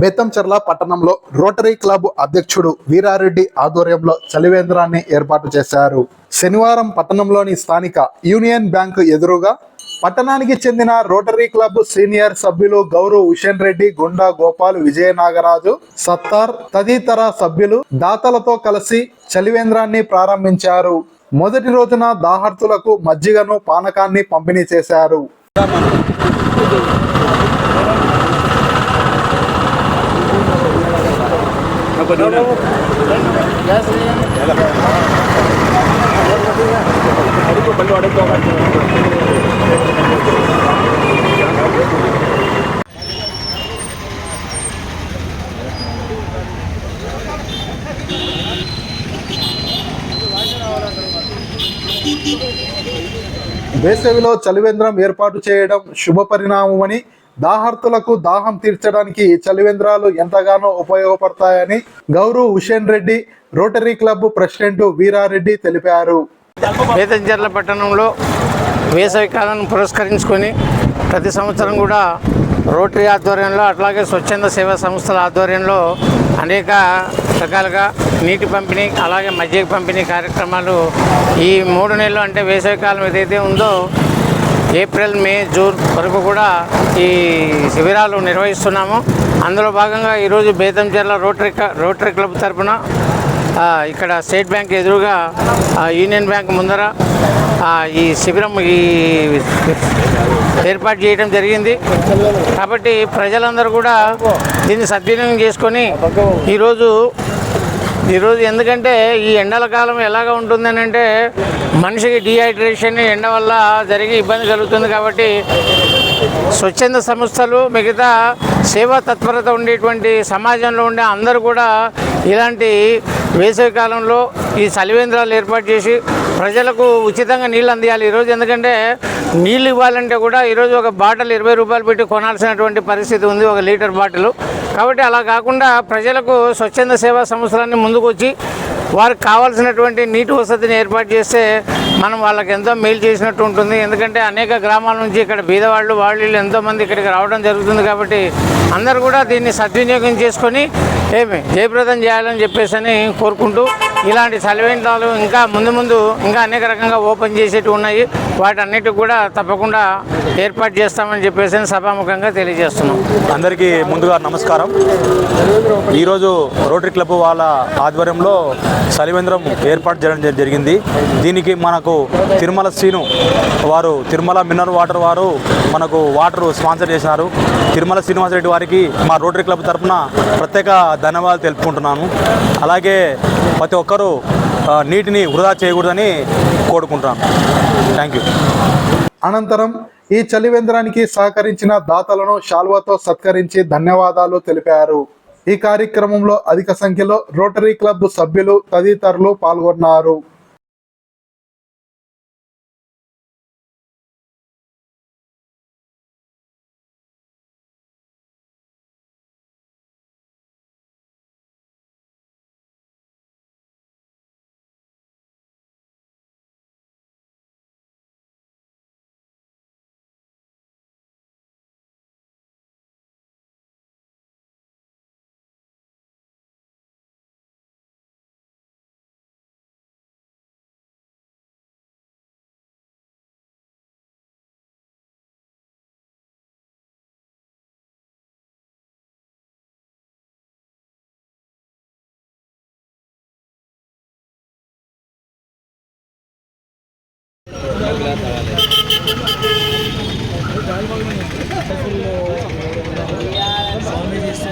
బెత్తంచెర్ల పట్టణంలో rotary club అధ్యక్షుడు వీరారెడ్డి ఆధ్వర్యంలో చలివేంద్రాన్ని ఏర్పాటు చేశారు. శనివారం పట్టణంలోని స్థానిక యూనియన్ బ్యాంకు ఎదురుగా పట్టణానికి చెందిన రోటరీ క్లబ్ సీనియర్ సభ్యులు గౌరవ్ హుషేన్ రెడ్డి గుండా గోపాల్ విజయ నాగరాజు సత్తార్ తదితర సభ్యులు దాతలతో కలిసి చలివేంద్రాన్ని ప్రారంభించారు. మొదటి రోజున దాహర్తులకు మజ్జిగను పానకాన్ని పంపిణీ చేశారు. వేసవిలో చలివేంద్రం ఏర్పాటు చేయడం శుభ పరిణామమని దాహార్తులకు దాహం తీర్చడానికి చలివేంద్రాలు ఎంతగానో ఉపయోగపడతాయని Gaurav Hussain Reddy rotary club president Veerareddy తెలిపారు. వేతంచెర్ల పట్టణంలో వేసవి పురస్కరించుకొని ప్రతి సంవత్సరం కూడా రోటరీ ఆధ్వర్యంలో అట్లాగే స్వచ్ఛంద సేవా సంస్థల ఆధ్వర్యంలో అనేక రకాలుగా నీటి పంపిణీ అలాగే మజ్జిగ పంపిణీ కార్యక్రమాలు ఈ మూడు నెలలు అంటే వేసవి కాలం ఏదైతే ఉందో ఏప్రిల్ మే జూన్ వరకు కూడా ఈ శిబిరాలు నిర్వహిస్తున్నాము. అందులో భాగంగా ఈరోజు బేతంచెర్ల రోటరీ రోటరీ క్లబ్ తరపున ఇక్కడ స్టేట్ బ్యాంక్ ఎదురుగా యూనియన్ బ్యాంక్ ముందర ఈ శిబిరం ఈ ఏర్పాటు చేయడం జరిగింది. కాబట్టి ప్రజలందరూ కూడా దీన్ని సద్వినియోగం చేసుకొని ఈరోజు ఈరోజు ఎందుకంటే ఈ ఎండల కాలం ఎలాగ ఉంటుందని అంటే మనిషికి డిహైడ్రేషన్ ఎండ వల్ల జరిగే ఇబ్బంది కలుగుతుంది కాబట్టి స్వచ్ఛంద సంస్థలు మిగతా సేవా తత్పరత ఉండేటువంటి సమాజంలో ఉండే అందరూ కూడా ఇలాంటి వేసవి కాలంలో ఈ చలివేంద్రాలు ఏర్పాటు చేసి ప్రజలకు ఉచితంగా నీళ్ళు అందియాలి. ఈరోజు ఎందుకంటే నీళ్ళు ఇవ్వాలంటే కూడా ఈరోజు ఒక బాటిల్ ఇరవై రూపాయలు పెట్టి కొనాల్సినటువంటి పరిస్థితి ఉంది ఒక లీటర్ బాటిల్. కాబట్టి అలా కాకుండా ప్రజలకు స్వచ్ఛంద సేవా సంస్థలన్నీ ముందుకు వచ్చి వారికి కావాల్సినటువంటి నీటి వసతిని ఏర్పాటు చేస్తే మనం వాళ్ళకి ఎంతో మేలు చేసినట్టు ఉంటుంది. ఎందుకంటే అనేక గ్రామాల నుంచి ఇక్కడ బీదవాళ్ళు వాళ్ళు వీళ్ళు ఎంతోమంది ఇక్కడికి రావడం జరుగుతుంది కాబట్టి అందరూ కూడా దీన్ని సద్వినియోగం చేసుకొని ఏమి జయప్రదం చేయాలని చెప్పేసి అని కోరుకుంటూ ఇలాంటి చలివేంద్రాలు ఇంకా ముందు ముందు ఇంకా అనేక రకంగా ఓపెన్ చేసేటివి ఉన్నాయి. వాటన్నిటికి కూడా తప్పకుండా ఏర్పాటు చేస్తామని చెప్పేసి అని సభాముఖంగా తెలియజేస్తున్నాం. అందరికీ ముందుగా నమస్కారం. ఈరోజు రోటరీ క్లబ్ వాళ్ళ ఆధ్వర్యంలో సలివేంద్రం ఏర్పాటు చేయడం జరిగింది. దీనికి మనకు తిరుమల శ్రీను వారు తిరుమల మినరల్ వాటర్ వారు మనకు వాటర్ స్పాన్సర్ చేసినారు తిరుమల శ్రీనివాసరెడ్డి వారికి మా రోటరీ క్లబ్ తరఫున ప్రత్యేక ధన్యవాదాలు తెలుపుకుంటున్నాను. అలాగే ప్రతి ఒక్కరూ నీటిని వృధా చేయకూడదని కోరుకుంటున్నాను. Thank you. అనంతరం ఈ చలివేంద్రానికి సహకరించిన దాతలను శాల్వాతో సత్కరించి ధన్యవాదాలు తెలిపారు. ఈ కార్యక్రమంలో అధిక సంఖ్యలో రోటరీ క్లబ్ సభ్యులు తదితరులు పాల్గొన్నారు. స్వామి చేస్తూ